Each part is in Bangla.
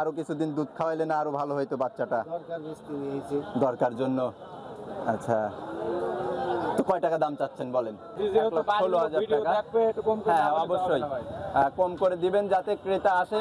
আরও কিছুদিন দুধ খাওয়াইলে না আরও ভালো হইতো বাচ্চাটা। দরকার জন্য। আচ্ছা। তো কয় টাকা দাম চাচ্ছেন বলেন? ষোলো হাজার টাকা। হ্যাঁ অবশ্যই। কম করে দিবেন যাতে ক্রেতা আসে।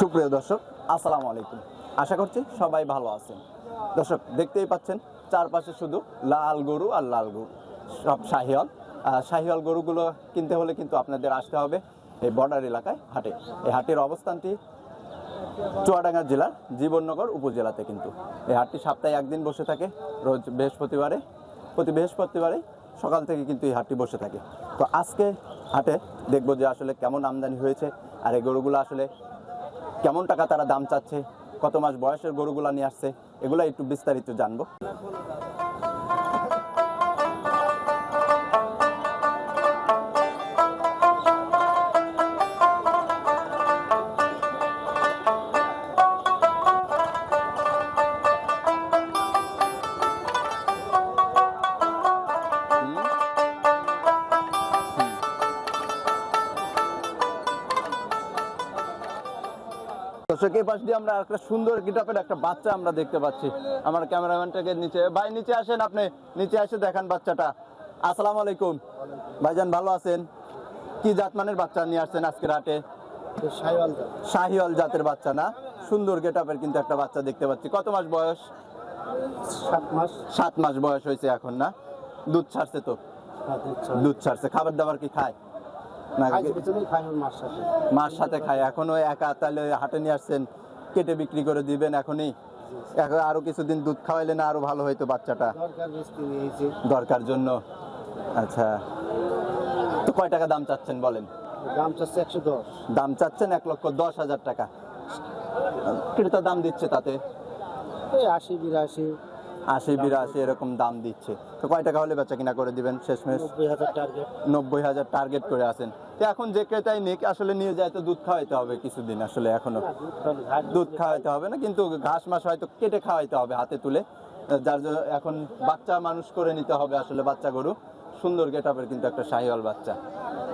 সুপ্রিয় দর্শক আসসালামু আলাইকুম। আশা করছি সবাই ভালো আছেন। দর্শক দেখতেই পাচ্ছেন চারপাশে শুধু লাল গরু আর লাল গরু। সব শাহিয়াল আহ, শাহিয়াল গরুগুলো কিনতে হলে কিন্তু আপনাদের আসতে হবে এই বর্ডার এলাকায় হাটে। এই হাটের অবস্থানটি চুয়াডাঙ্গা জেলার জীবননগর উপজেলাতে কিন্তু। এই হাটটি সপ্তাহে একদিন বসে থাকে রোজ বৃহস্পতিবারে প্রতি বৃহস্পতিবারে সকাল থেকে কিন্তু এই হাটটি বসে থাকে। তো আজকে হাটে দেখব যে আসলে কেমন আমদানি হয়েছে আর এই গরুগুলো আসলে কেমন টাকা তারা দাম চাচ্ছে, কত মাস বয়সের গরুগুলা নিয়ে আসছে এগুলো একটু বিস্তারিত জানব। দর্শক এই পাশ দিয়ে আমরা একটা সুন্দর গিটাপের একটা বাচ্চা আমরা দেখতে পাচ্ছি। আমার ক্যামেরাম্যানটাকে নিচে ভাই নিচে আসেন আপনি। নিচে এসে দেখান বাচ্চাটা। আসসালামু আলাইকুম। ভাইজান ভালো আছেন? কি জাতমানের বাচ্চা নিয়ে আসছেন আজকের হাটে শাহিওয়াল জাতের বাচ্চা না? সুন্দর গেটাপের কিন্তু একটা বাচ্চা দেখতে পাচ্ছি। কত মাস বয়স? সাত মাস। সাত মাস বয়স হয়েছে এখন না? দুধ ছাড়ছে তো? দুধ ছাড়ছে। খাবার দাবার কি খায়? মার সাথে। মার এখন ওই একা তাহলে হাটে নিয়ে আসছেন কেটে বিক্রি করে দিবেন এখনই? এখন আরও কিছুদিন দুধ খাওয়াইলে না আরও ভালো হইতো বাচ্চাটা? দরকার জন্য। আচ্ছা। তো কয় টাকা দাম চাচ্ছেন বলেন? দাম চাচ্ছে একশো দশ। দাম চাচ্ছেন এক লক্ষ দশ হাজার টাকা। ক্রেতা দাম দিচ্ছে তাতে। আশি বিরাশি। আশি বিরাশি এরকম দাম দিচ্ছে। তো কয় টাকা হলে বেচা কিনা করে দিবেন শেষমেশ? নব্বই হাজার টার্গেট করে আছেন। তো এখন যে ক্রেতাই নিক আসলে নিয়ে যায় তো দুধ খাওয়াইতে হবে কিছুদিন আসলে এখনও। দুধ খাওয়াইতে হবে না কিন্তু ঘাস মাস হয়তো কেটে খাওয়াইতে হবে হাতে তুলে। যার জন্য এখন বাচ্চা মানুষ করে নিতে হবে আসলে বাচ্চা গরু। সুন্দর গেটাপের কিন্তু একটা শাহিওয়াল বাচ্চা।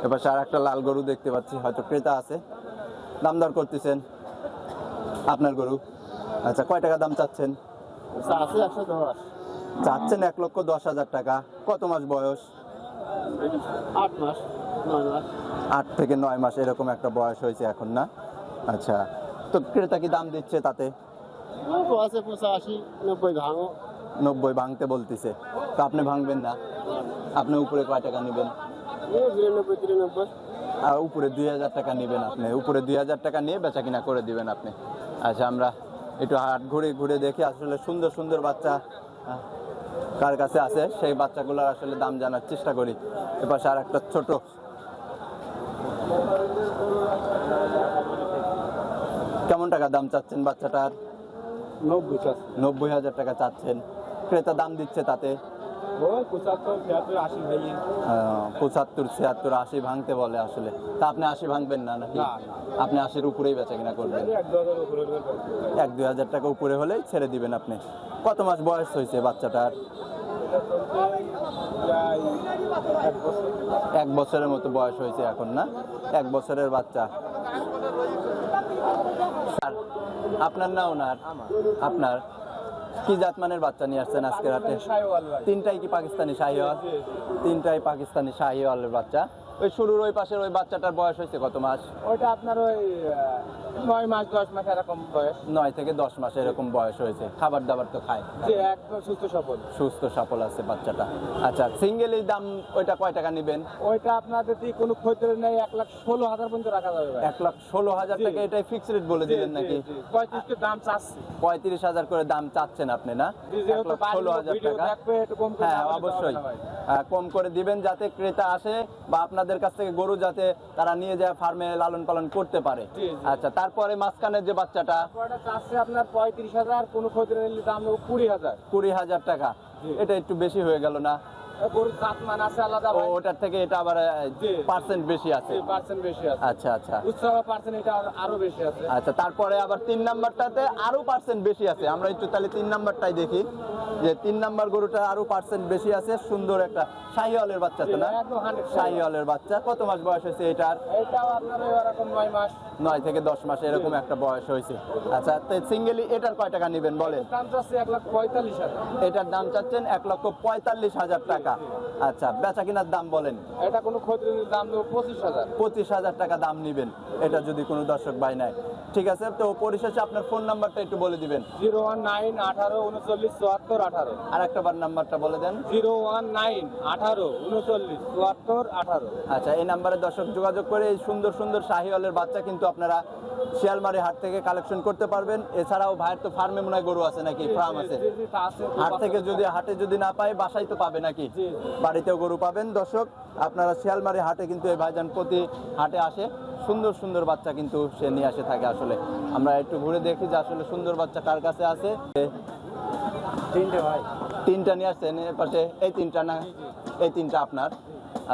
এবার আর একটা লাল গরু দেখতে পাচ্ছি হয়তো ক্রেতা আছে। দাম দর করতেছেন আপনার গরু। আচ্ছা কয় টাকা দাম চাচ্ছেন? আছে একশো দশ চাচ্ছেন এক লক্ষ দশ হাজার টাকা। কত মাস বয়স? আট মাস নয় মাস। আট থেকে নয় মাস এরকম একটা বয়স হয়েছে এখন না? আচ্ছা তো ক্রেতা কি দাম দিচ্ছে তাতে? আছে পঁচাশি নব্বই ভাঙো। নব্বই ভাঙতে বলতেছে। তো আপনি ভাঙবেন না? আপনি উপরে কয় টাকা নেবেন? বিরানব্বই তিরানব্বই। আর উপরে দুই হাজার টাকা নেবেন আপনি। উপরে দুই হাজার টাকা নিয়ে বেচা কিনা করে দিবেন আপনি। আচ্ছা আমরা একটু হাট ঘুরে ঘুরে দেখি আসলে সুন্দর সুন্দর বাচ্চা কার কাছে আছে? সেই বাচ্চাগুলোর আসলে দাম জানার চেষ্টা করি। এপাশে আর একটা ছোট। কেমন টাকা দাম চাচ্ছেন বাচ্চাটার? নব্বই নব্বই হাজার টাকা চাচ্ছেন। ক্রেতা দাম দিচ্ছে তাতে। পঁচাত্তর ছিয়াত্তর আশি ভাঙতে বলে আসলে। তা আপনি আশি ভাঙবেন না নাকি? আপনি আশির উপরেই বেচা কিনা করবেন। এক দুই হাজার টাকা উপরে হলেই ছেড়ে দিবেন আপনি। কত মাস বয়স হয়েছে বাচ্চাটার? এক বছরের মতো বয়স হয়েছে এখন না? এক বছরের বাচ্চা। আপনার না ওনার আপনার? কি জাতমানের বাচ্চা নিয়ে আসছেন আজকে রাতে? তিনটাই কি পাকিস্তানি শাহিওয়াল? তিনটাই পাকিস্তানি শাহিওয়ালের বাচ্চা। ওই শুরুর ওই পাশের ওই বাচ্চাটার বয়স হয়েছে কত মাস? ওইটা আপনার ওই নয় মাস দশ মাস এরকম বয়স। নয় থেকে দশ মাস এরকম বয়স হয়েছে। খাবার দাবার তো খায়। যে একদম সুস্থ সফল সুস্থ সফল আছে বাচ্চাটা। আচ্ছা সিঙ্গেলই দাম ওইটা কয় টাকা নেবেন? ওইটা আপনার যদি কোনো নেই এক লাখ ষোলো হাজার পর্যন্ত রাখা যাবে ভাই। এক লাখ ষোলো হাজার টাকা এটাই ফিক্সড রেট বলে দিলেন নাকি? দাম চাচ্ছি। পঁয়ত্রিশ হাজার করে দাম চাচ্ছেন আপনি না? জি, এক যেহেতু লাখ বাড়ির ষোলো লোক হাজার ভিডিও টাকা। দেখবে, একটু কম করে হ্যাঁ দাম অবশ্যই। হবে না ভাই। আহ, কম করে দিবেন যাতে ক্রেতা আসে বা আপনাদের কাছ থেকে গরু যাতে তারা নিয়ে যায় ফার্মে লালন পালন করতে পারে। জি, জি। আচ্ছা তারপরে মাঝখানের যে বাচ্চাটা আছে আপনার পঁয়ত্রিশ হাজার কোনো ক্ষতি নিলে দাম নেব কুড়ি হাজার। কুড়ি হাজার টাকা। এটা একটু বেশি হয়ে গেল না? গরুর জাত মান আছে আলাদা ও ওটার থেকে এটা আবার পার্সেন্ট বেশি আছে। পার্সেন্ট বেশি আছে। আচ্ছা আচ্ছা। উৎসব পার্সেন্ট এটা আরো- বেশি আছে। আচ্ছা তারপরে আবার তিন নাম্বারটাতে আরও পার্সেন্ট বেশি আছে। আমরা একটু তাহলে তিন নাম্বারটাই দেখি। যে তিন নাম্বার গরুটা আরও পার্সেন্ট বেশি আছে। সুন্দর একটা শাহিওয়ালের বাচ্চা তো না? একদম 100% শাহিওয়ালের বাচ্চা। কত মাস বয়স হয়েছে এটার? এটাও আপনার নয় মাস। নয় থেকে দশ মাস এরকম একটা বয়স হয়েছে। আচ্ছা সিঙ্গেলি এটার কয় টাকা নেবেন বলেন? দাম চাচ্ছে এক লাখ পঁয়তাল্লিশ হাজার। এটার দাম চাচ্ছেন এক লক্ষ পঁয়তাল্লিশ হাজার টাকা। আচ্ছা বেচা কিনার দাম বলেন। এটা কোনো ক্ষতির দাম দেবো পঁচিশ হাজার। পঁচিশ হাজার টাকা দাম নিবেন এটা যদি কোনো দর্শক ভাই নেয়। ঠিক আছে তো পরিশেষে আপনার ফোন নাম্বারটা একটু বলে দিবেন। জিরো ওয়ান নাইন আঠারো উনচল্লিশ চুয়াত্তর আঠারো। আর একটা বার নাম্বারটা বলে দেন। জিরো ওয়ান নাইন আঠারো উনচল্লিশ চুয়াত্তর আঠারো। আচ্ছা এই নাম্বারে দর্শক যোগাযোগ করে এই সুন্দর সুন্দর শাহিওয়ালের বাচ্চা কিন্তু আপনারা শিয়ালমারি হাট থেকে কালেকশন করতে পারবেন। এছাড়াও ভাইয়ের তো ফার্মে মনে হয় গরু আছে নাকি ফার্ম আছে। হাট থেকে যদি হাটে যদি না পাই বাসায় তো পাবে নাকি। বাড়িতেও গরু পাবেন। দর্শক আপনারা শিয়ালমারি হাটে কিন্তু এই ভাইজান প্রতি হাটে আসে। সুন্দর সুন্দর বাচ্চা কিন্তু সে নিয়ে আসে থাকে আসলে। আমরা একটু ঘুরে দেখি যে আসলে সুন্দর বাচ্চা কার কাছে আছে। তিনটে ভাই। তিনটা নিয়ে আসছেন পাশে এই তিনটা না এই তিনটা আপনার।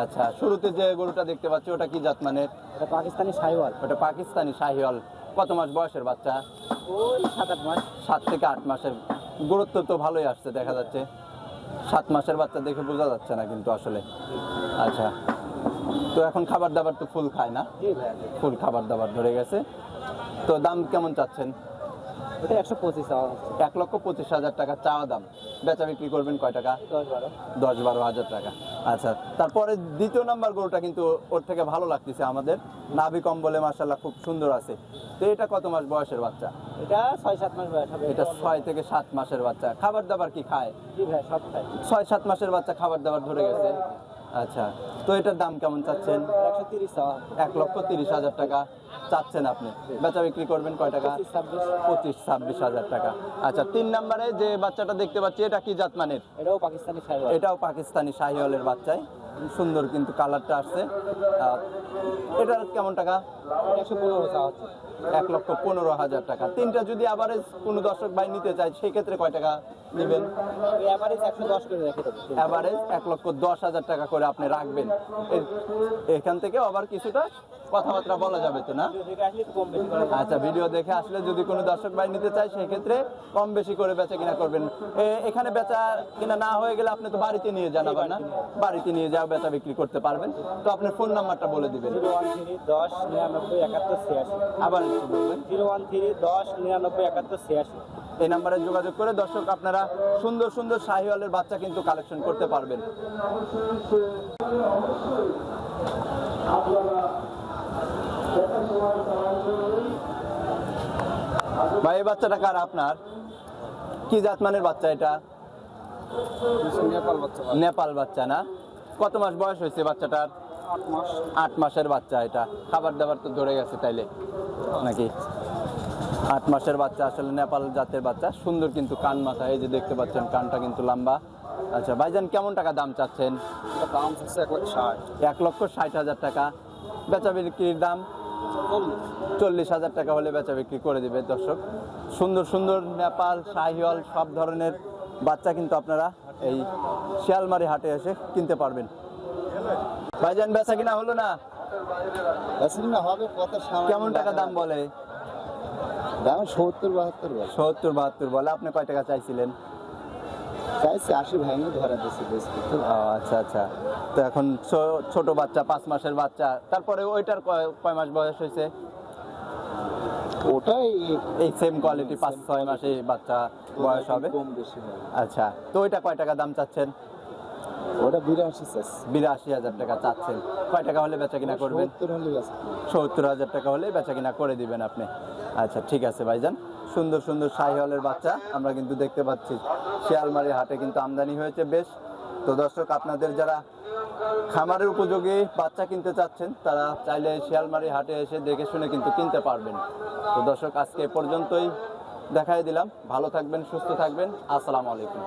আচ্ছা শুরুতে যে গরুটা দেখতে পাচ্ছি ওটা কি জাত মানের? এটা পাকিস্তানি সাইওয়াল ওটা পাকিস্তানি শাহিওয়াল। কত মাস বয়সের বাচ্চা? ওই সাত আট মাস। সাত থেকে আট মাসের। গুরুত্ব তো ভালোই আসছে দেখা যাচ্ছে। সাত মাসের বাচ্চা দেখে বোঝা যাচ্ছে না কিন্তু আসলে। আচ্ছা। তো এখন খাবার দাবার তো ফুল খায় না। ফুল খাবার দাবার ধরে গেছে। তো দাম কেমন চাচ্ছেন? এটা একশো পঁচিশ এক লক্ষ পঁচিশ হাজার টাকা চাওয়া দাম। বেচা বিক্রি করবেন কয় টাকা? দশ বারো। দশ বারো হাজার টাকা। আচ্ছা তারপরে দ্বিতীয় নাম্বার গরুটা কিন্তু ওর থেকে ভালো লাগতেছে আমাদের। নাভি কম্বলে মার্শাল্লাহ খুব সুন্দর আছে। তো এটা কত মাস বয়সের বাচ্চা? এটা ছয় সাত মাস বয়স হবে। এটা ছয় থেকে সাত মাসের বাচ্চা। খাবার দাবার কি খায়? সব খাই ছয় সাত মাসের বাচ্চা খাবার দাবার ধরে গেছে। আচ্ছা তো এটার দাম কেমন চাচ্ছেন? একশো তিরিশ এক লক্ষ তিরিশ হাজার টাকা। চাচ্ছেন আপনি? বেচা বিক্রি করবেন কয় টাকা? পঁচিশ ছাব্বিশ হাজার টাকা। আচ্ছা তিন নম্বরে যে বাচ্চাটা দেখতে পাচ্ছি এটা কি জাত মানের? এটাও পাকিস্তানি এটাও পাকিস্তানি শাহিওয়ালের বাচ্চাই। সুন্দর কিন্তু কালারটা আসছে। এটার কেমন টাকা? একশো পনেরো এক লক্ষ পনেরো হাজার টাকা। তিনটা যদি আবার কোনো দর্শক ভাই নিতে চায় সেই ক্ষেত্রে কয় টাকা নেবেন? অ্যাভারেজ এক লক্ষ দশ হাজার টাকা করে আপনি রাখবেন। এখান থেকে আবার কিছুটা কথাবার্তা বলা যাবে তো না? আচ্ছা ভিডিও দেখে আসলে যদি কোনো দর্শক ভাই নিতে চায় সেই ক্ষেত্রে কম বেশি করে বেচা কিনা করবেন। এখানে বেচা কিনা না হয়ে গেলে আপনি তো বাড়িতে নিয়ে যান আবার না? বাড়িতে নিয়ে যাও, বেচা বিক্রি করতে পারবেন। তো আপনার ফোন নাম্বারটা বলে দিবেন। দশ নিরানব্বই একাত্তর আবার বলবেন। জিরো ওয়ান থ্রি দশ নিরানব্বই একাত্তর এই নাম্বারে যোগাযোগ করে দর্শক আপনারা সুন্দর সুন্দর শাহিওয়ালের বাচ্চা কিন্তু কালেকশন করতে পারবেন। ভাই এই বাচ্চাটা কার আপনার? কি জাতমানের বাচ্চা এটা? নেপাল বাচ্চা না? কত মাস বয়স হয়েছে বাচ্চাটার? আট মাস। আট মাসের বাচ্চা এটা। খাবার দাবার তো ধরে গেছে তাইলে নাকি? আট মাসের বাচ্চা আসলে নেপাল জাতের বাচ্চা। সুন্দর কিন্তু কান মাথা এই যে দেখতে পাচ্ছেন কানটা কিন্তু লম্বা। আচ্ছা ভাইজান কেমন টাকা দাম চাচ্ছেন? দাম এক লক্ষ ষাট। হাজার টাকা। বেচা বিক্রির দাম? চল্লিশ হাজার টাকা হলে বেচা বিক্রি করে দিবে দর্শক। সুন্দর সুন্দর নেপাল শাহিওয়াল সব ধরনের বাচ্চা কিন্তু আপনারা এই শিয়ালমারি হাটে এসে কিনতে পারবেন। ভাইজান বেচা কিনা হলো না? কেমন টাকা দাম বলে? দাম সত্তর বাহাত্তর সত্তর বাহাত্তর বলে। আপনি কয় টাকা চাইছিলেন? আশি ভাঙে ধরা আচ্ছা আচ্ছা। তো এখন ছোট বাচ্চা পাঁচ মাসের বাচ্চা তারপরে ওইটার কয় মাস বয়স হয়েছে? ওটাই এই সেম কোয়ালিটি পাঁচ ছয় মাসে বাচ্চা বয়স হবে? কম বেশি আচ্ছা। তো ওইটা কয় টাকা দাম চাচ্ছেন? ওটা বিরাশি বিরাশি হাজার টাকা চাচ্ছেন। কয় টাকা হলে বেচা কিনা করবেন? সত্তর সত্তর হাজার টাকা হলে বেচা কিনা করে দিবেন আপনি। আচ্ছা ঠিক আছে ভাইজান। সুন্দর সুন্দর শাহিওয়ালের বাচ্চা আমরা কিন্তু দেখতে পাচ্ছি। শিয়ালমারি হাটে কিন্তু আমদানি হয়েছে বেশ। তো দর্শক, আপনাদের যারা খামারের উপযোগী বাচ্চা কিনতে চাচ্ছেন, তারা চাইলে শিয়ালমারি হাটে এসে দেখে শুনে কিন্তু কিনতে পারবেন। তো দর্শক, আজকে পর্যন্তই দেখাই দিলাম। ভালো থাকবেন, সুস্থ থাকবেন। আসসালামু আলাইকুম।